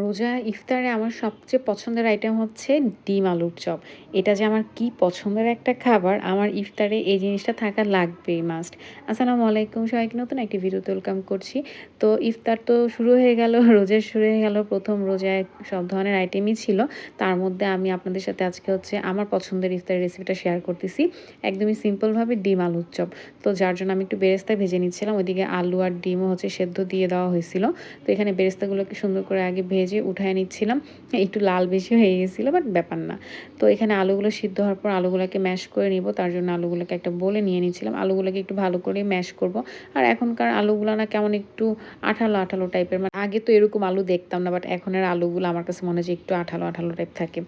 রোজা ইফতারে আমার সবচেয়ে পছন্দের আইটেম হচ্ছে ডিম আলুর চপ। এটা যে আমার কি পছন্দের একটা খাবার, আমার ইফতারে এই জিনিসটা থাকা লাগবেই মাস্ট আসসালামু আলাইকুম, সবাইকে নতুন একটি ভিডিওতে ওয়েলকাম করছি। তো ইফতার তো শুরু হয়ে গেল, রোজা শুরু হয়ে গেল, প্রথম রোজায় সব ধরনের আইটেমই ছিল। তার মধ্যে আমি আপনাদের সাথে আজকে হচ্ছে আমার পছন্দের ইফতারের রেসিপিটা শেয়ার করতেছি। একদমই সিম্পলভাবে ডিম আলুর চপ। তো যার জন্য আমি একটু বেরেস্তা ভেজে নিচ্ছিলাম। ওইদিকে আলু আর ডিমও হচ্ছে সেদ্ধ দিয়ে দেওয়া হয়েছিল। তো এখানে বেরেস্তাগুলোকে সুন্দর করে আগে ভেজে উঠায় নিচ্ছিলাম। একটু লাল বেশি হয়ে গেছিল বাট ব্যাপার না। তো এখানে আলুগুলো সিদ্ধ হওয়ার পর আলুগুলোকে ম্যাশ করে নিব। তার জন্য আলুগুলোকে একটা বলে নিয়ে নিচ্ছিলাম। আলুগুলোকে একটু ভালো করে ম্যাশ করব। আর এখনকার আলুগুলো না কেমন একটু আঠালো আঠালো টাইপের মানে আগে তো এরকম আলু দেখতাম না বাট এখনের আলুগুলো আমার কাছে মনে হচ্ছে একটু আঠালো আঠালো টাইপ থাকে।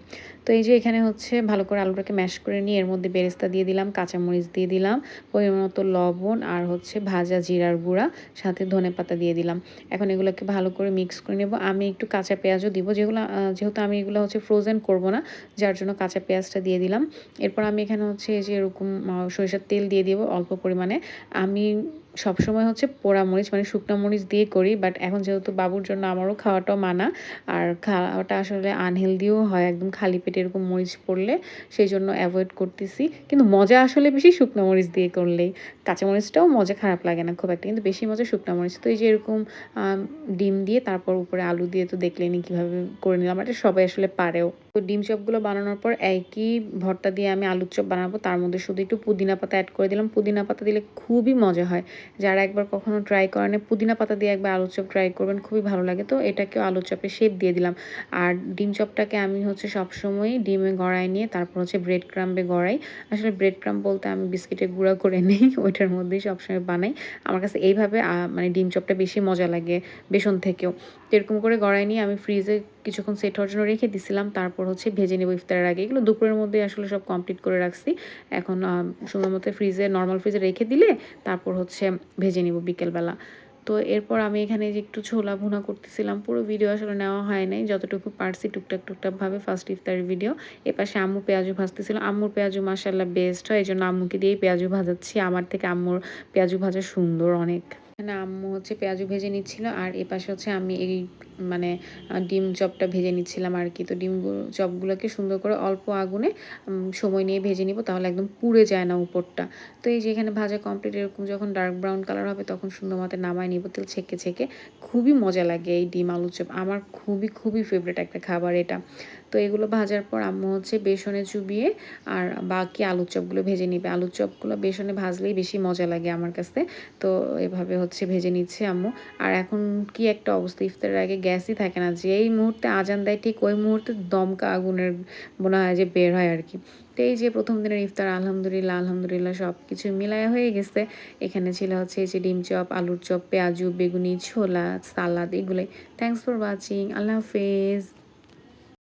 তো এই যে এখানে হচ্ছে ভালো করে আলুটাকে ম্যাশ করে নিয়ে এর মধ্যে বেরেস্তা দিয়ে দিলাম, কাঁচামরিচ দিয়ে দিলাম, পরিমাণ মতো লবণ আর হচ্ছে ভাজা জিরার গুঁড়া, সাথে ধনে পাতা দিয়ে দিলাম। এখন এগুলোকে ভালো করে মিক্স করে নেব। আমি একটু কাঁচা পেঁয়াজও দিব। যেগুলো যেহেতু আমি এগুলো হচ্ছে ফ্রোজেন করব না, যার জন্য কাঁচা পেঁয়াজটা দিয়ে দিলাম। এরপর আমি এখানে হচ্ছে যে এরকম সরিষার তেল দিয়ে দিব অল্প পরিমাণে। আমি সবসময় হচ্ছে পোড়া মরিচ মানে শুকনো মরিচ দিয়ে করি বাট এখন যেহেতু বাবুর জন্য আমারও খাওয়াটাও মানা, আর খাওয়াটা আসলে আনহেলদিও হয়, একদম খালি পেটে এরকম মরিচ পড়লে, সেই জন্য অ্যাভয়েড করতেছি। কিন্তু মজা আসলে বেশি শুকনো মরিচ দিয়ে করলেই। কাঁচা মরিচটাও মজা খারাপ লাগে না খুব একটা, কিন্তু বেশি মজা শুকনো মরিচ। তো এই যে এরকম ডিম দিয়ে, তারপর উপরে আলু দিয়ে তো দেখলেনি কীভাবে করে নিলাম, এটা সবাই আসলে পারেও। তো ডিম চপগুলো বানানোর পর একই ভর্তা দিয়ে আমি আলুর চপ বানাবো, তার মধ্যে শুধু একটু পুদিনা পাতা অ্যাড করে দিলাম। পুদিনা পাতা দিলে খুবই মজা হয়। যারা একবার কখনো ট্রাই করেন পুদিনা পাতা দিয়ে একবার আলুর চপ ট্রাই করবেন, খুবই ভালো লাগে। তো এটাকেও আলুর চপে শেপ দিয়ে দিলাম। আর ডিম চপটাকে আমি হচ্ছে সবসময় ডিমে গড়াই নিয়ে তারপর হচ্ছে ব্রেড ক্রাম্বে গড়াই। আসলে ব্রেড ক্রাম বলতে আমি বিস্কিটের গুঁড়া করে নিই, ওইটার মধ্যেই সবসময় বানাই। আমার কাছে এইভাবে মানে ডিম চপটা বেশি মজা লাগে বেসন থেকেও। এরকম করে গড়াই নিয়ে আমি ফ্রিজে কিছুক্ষণ সেট হওয়ার জন্য রেখে দিছিলাম। তারপর হচ্ছে ভেজে নেব ইফতারের আগে। এগুলো দুপুরের মধ্যে আসলে সব কমপ্লিট করে রাখছি। এখন সময় মতো ফ্রিজে নর্মাল ফ্রিজে রেখে দিলে তারপর হচ্ছে ভেজে নিব বিকেলবেলা। তো এরপর আমি এখানে যে একটু ছোলা ভুনা করতেছিলাম, পুরো ভিডিও আসলে নেওয়া হয় নাই। যতটুকু পারছি টুকটাক টুকটাকভাবে ফার্স্ট ইফতারের ভিডিও এপাশে আম্মু পেঁয়াজু ভাজতেছিল। আম্মুর পেঁয়াজু মাসাল্লাহ বেস্ট হয়। এই জন্য আম্মুকে দিয়েই পেঁয়াজু ভাজাচ্ছি। আমার থেকে আম্মুর পেঁয়াজু ভাজা সুন্দর অনেক। এখানে আম্মু হচ্ছে পেঁয়াজু ভেজে নিচ্ছিল, আর এ পাশে হচ্ছে আমি এই মানে ডিম চপটা ভেজে নিচ্ছিলাম আর কি। তো ডিম চপগুলোকে সুন্দর করে অল্প আগুনে সময় নিয়ে ভেজে নিব, তাহলে একদম পুড়ে যায় না উপরটা। তো এই যে এখানে ভাজা কমপ্লিট এরকম যখন ডার্ক ব্রাউন কালার হবে, তখন সুন্দর মতো নামায় নিব তেল ছেঁকে ছেঁকে। খুবই মজা লাগে এই ডিম আলু চপ। আমার খুবই খুবই ফেভারিট একটা খাবার এটা। তো এগুলো ভাজার পর আম্মু হচ্ছে বেসনে চুবিয়ে, আর বাকি আলুর চপগুলো ভেজে নিবে। আলুর চপগুলো বেসনে ভাজলেই বেশি মজা লাগে আমার কাছে। তো এভাবে হচ্ছে ভেজে নিচ্ছে আম্মু। আর এখন কি একটা অবস্থা, ইফতারের আগে গ্যাসই থাকে না। যে এই মুহূর্তে আজান দেয়, ঠিক ওই মুহূর্তে দমকা আগুনের মনে হয় যে বের হয় আর কি। তো এই যে প্রথম দিনের ইফতার, আলহামদুলিল্লাহ আলহামদুলিল্লাহ সব কিছু মিলায় হয়ে গেছে। এখানে ছিল হচ্ছে এই যে ডিম চপ, আলুর চপ, পেঁয়াজু, বেগুনি, ছোলা, সালাদ, এগুলোই। থ্যাংকস ফর ওয়াচিং আল্লাহ হাফেজ।